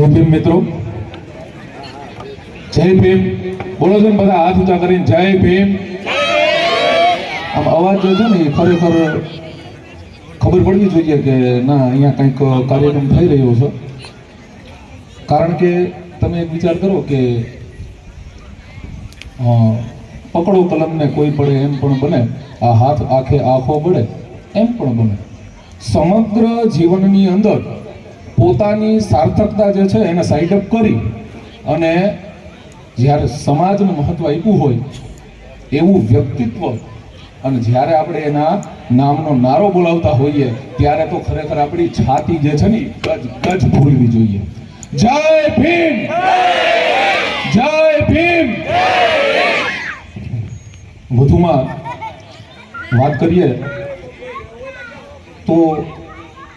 જય મિત્રો. જય ભીમ. બોલો છો બધા, હાથ ઊંચા કરીને જય ભીમ. આમ અવાજ જો છે ને ખરેખર ખબર પડવી જોઈએ કે ના, અહીંયા કંઈક કાર્યક્રમ થઈ રહ્યો છે. કારણ કે તમે એક વિચાર કરો કે પકડો કલમને કોઈ પડે એમ પણ બને, આ હાથ, આખે, આંખો પડે એમ પણ બને. સમગ્ર જીવનની અંદર પોતાની સાર્થકતા જે છે એને સાઈડ અપ કરી અને જ્યારે સમાજને મહત્વ આપ્યું હોય એવું વ્યક્તિત્વ અને જ્યારે આપણે એના નામનો નારો બોલાવતા હોઈએ ત્યારે તો ખરેખર આપણી છાતી જે છે ને ગજ ગજ ભૂલવી જોઈએ. જય ભીમ! જય ભીમ! વધુમાં વાત કરીએ તો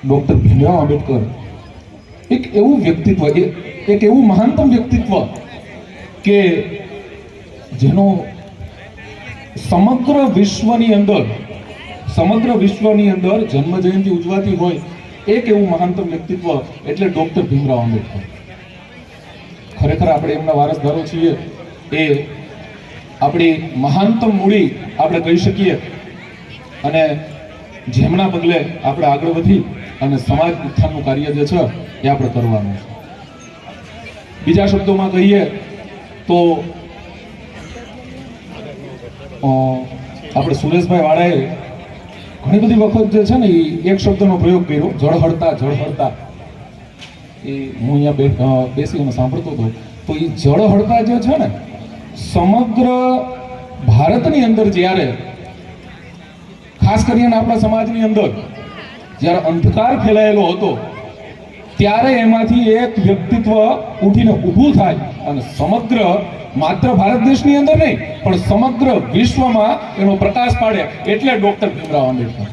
ડોક્ટર ભીમરાવ આંબેડકર એક એવું વ્યક્તિત્વ એક એવું મહાનતમ વ્યક્તિત્વ કે જેનો સમગ્ર વિશ્વની અંદર, સમગ્ર વિશ્વની અંદર જન્મ જયંતિ ઉજવાતી હોય, એક એવું મહાનતમ વ્યક્તિત્વ એટલે ડોક્ટર ભીમરાવ આંબેડકર. ખરેખર આપણે એમના વારસદારો છીએ. એ આપણી મહાનતમ મૂડી આપણે કહી શકીએ. અને જેમના પગલે આપણે આગળ વધી અને સમાજ ઉત્થાનનું કાર્ય જે છે, એ આપણે કરવાનું છે. બીજા શબ્દોમાં કહીએ તો આપણે સુરેશભાઈ વાળાએ ઘણી બધી વખત જે છે ને, એ એક શબ્દનો પ્રયોગ કર્યો, જળહળતા જળહળતા. એ હું અહીંયા બે બેસી અને સાંભળતો હતો. તો એ જળહળતા જે છે ને, સમગ્ર ભારતની અંદર જ્યારે, ખાસ કરીને આપણા સમાજની અંદર જ્યારે અંધકાર ફેલાયેલો હતો, ત્યારે એમાંથી એક વ્યક્તિત્વ ઉઠીને ઊભું થાય અને સમગ્ર માત્ર ભારત દેશની અંદર નહીં, પણ સમગ્ર વિશ્વમાં એનો પ્રકાશ પાડે એટલે ડોક્ટર ભીમરાવ આંબેડકર.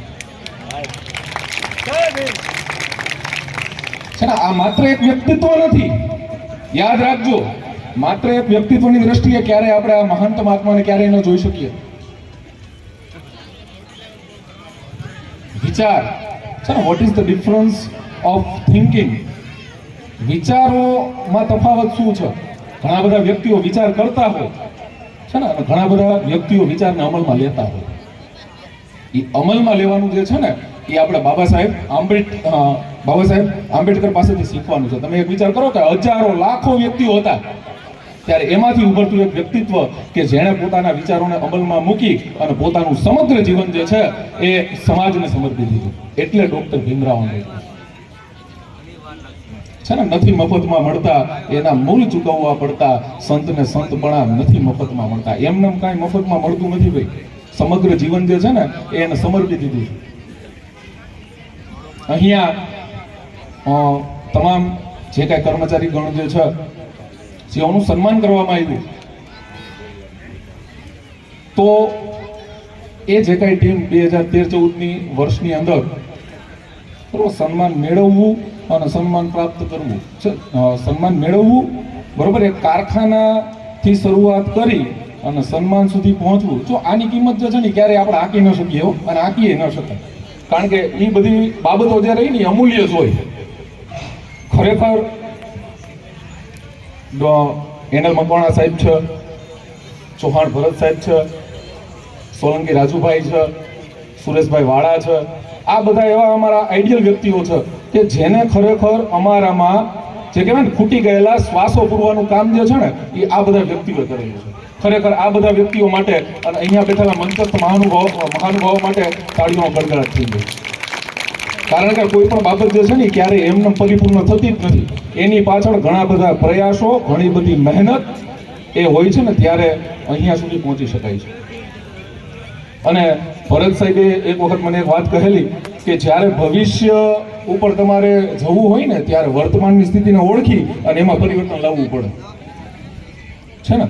આ માત્ર એક વ્યક્તિત્વ નથી. યાદ રાખજો, માત્ર એક વ્યક્તિત્વની દ્રષ્ટિએ ક્યારે આપણે આ મહાન મહાત્માને ક્યારે ન જોઈ શકીએ. વિચાર ને what is the difference of thinking વિચારોમાં તફાવત શું છે? ઘણા બધા વ્યક્તિઓ વિચાર કરતા હોય. છે ને? અને ઘણા બધા વ્યક્તિઓ વિચારને અમલમાં લેતા હોય. એ અમલમાં લેવાનું જે છે ને એ આપણે બાબા સાહેબ આંબેડ બાબા સાહેબ આંબેડકર પાસેથી શીખવાનું છે. તમે એક વિચાર કરો કે હજારો, લાખો વ્યક્તિઓ હતા. ત્યારે એમાંથી ઉભરતું એક વ્યક્તિત્વ કે જેણે પોતાના વિચારોને અમલમાં મૂકી અને પોતાનું સમગ્ર જીવન જે છે એ સમાજને સમર્પી દીધું. એટલે ડોક્ટર ભીમરાવ છે ને, નથી મફતમાં મળતા, એના મૂળ ચૂકવવા પડતા, સંતને સંતપણા નથી મફતમાં મળતા. એમને કાંઈ મફતમાં મળતું નથી ભાઈ. સમગ્ર જીવન જે છે ને એને સમર્પી દીધું અહીંયા તમામ જે કાંઈ કર્મચારી ગણ જે છે જેઓનું સન્માન કરવામાં આવ્યું. તો એ જે કાંઈ ટીમ બે હજાર તેર ચૌદની વર્ષની અંદર બરોબર સન્માન મેળવવું અને સન્માન પ્રાપ્ત કરવું. સન્માન મેળવવું, બરોબર, એ કારખાનાથી શરૂઆત કરી અને સન્માન સુધી પહોંચવું. જો આની કિંમત જે છે ને ક્યારે આપણે આંકી ન શકીએ અને આંકીએ ન શકાય કારણ કે એ બધી બાબતો જે રહી ને અમૂલ્ય જ હોય. ખરેખર એનએલ મકવાણા સાહેબ છે, ચૌહાણ ભરત સાહેબ છે, સોલંકી રાજુભાઈ છે, સુરેશભાઈ વાળા છે, આ બધા એવા અમારા આઈડિયલ વ્યક્તિઓ છે કે જેને ખરેખર અમારામાં જે કહેવાય ને ખૂટી ગયેલા શ્વાસો પૂરવાનું કામ જે છે ને, એ આ બધા વ્યક્તિઓ કરેલું છે. ખરેખર આ બધા વ્યક્તિઓ માટે અને અહીંયા બેઠેલા મંચસ્થ મહાનુભાવ મહાનુભાવો માટે તાળીઓનો ગડગડાટ થઈ ગયો. કારણ કે કોઈ પણ બાબત જે છે ને ક્યારેય એમને પરિપૂર્ણ થતી જ નથી. એની પાછળ ઘણા બધા પ્રયાસો, ઘણી બધી મહેનત એ હોય છે ને ત્યારે અહીંયા સુધી પહોંચી શકાય છે. અને ભરત સાહેબે એક વખત મને એક વાત કહેલી કે જ્યારે ભવિષ્ય ઉપર તમારે જવું હોય ને ત્યારે વર્તમાનની સ્થિતિને ઓળખી અને એમાં પરિવર્તન લાવવું પડે. છે ને?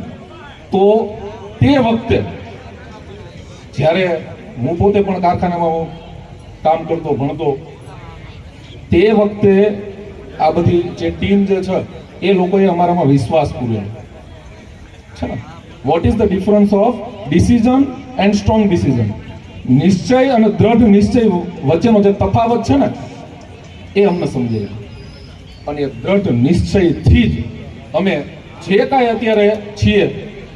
તો તે વખતે જ્યારે હું પોતે પણ કારખાનામાં કામ કરતો, ભણતો તે વખતે આ બધી જે ટીમ જે છે, એ લોકોએ અમારામાં વિશ્વાસ પૂર્યો. છે ને? What is the difference of decision and strong decision નિશ્ચય અને દ્રઢ નિશ્ચય વચ્ચેનો જે તફાવત છે ને, એ અમને સમજાય. અને એ દ્રઢ નિશ્ચયથી જ અમે જે કાંઈ અત્યારે છીએ,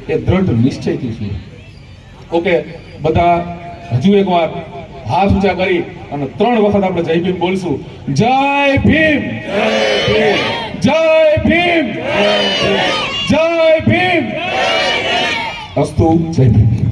એ દ્રઢ નિશ્ચયથી છીએ. ઓકે, બધા હજુ એક વાર હાથ ઊંચા કરી અને ત્રણ વખત આપણે જય ભીમ બોલશું. જય ભીમ. જય ભીમ. જય ભીમ. અસ્તુ, જય ભીમ.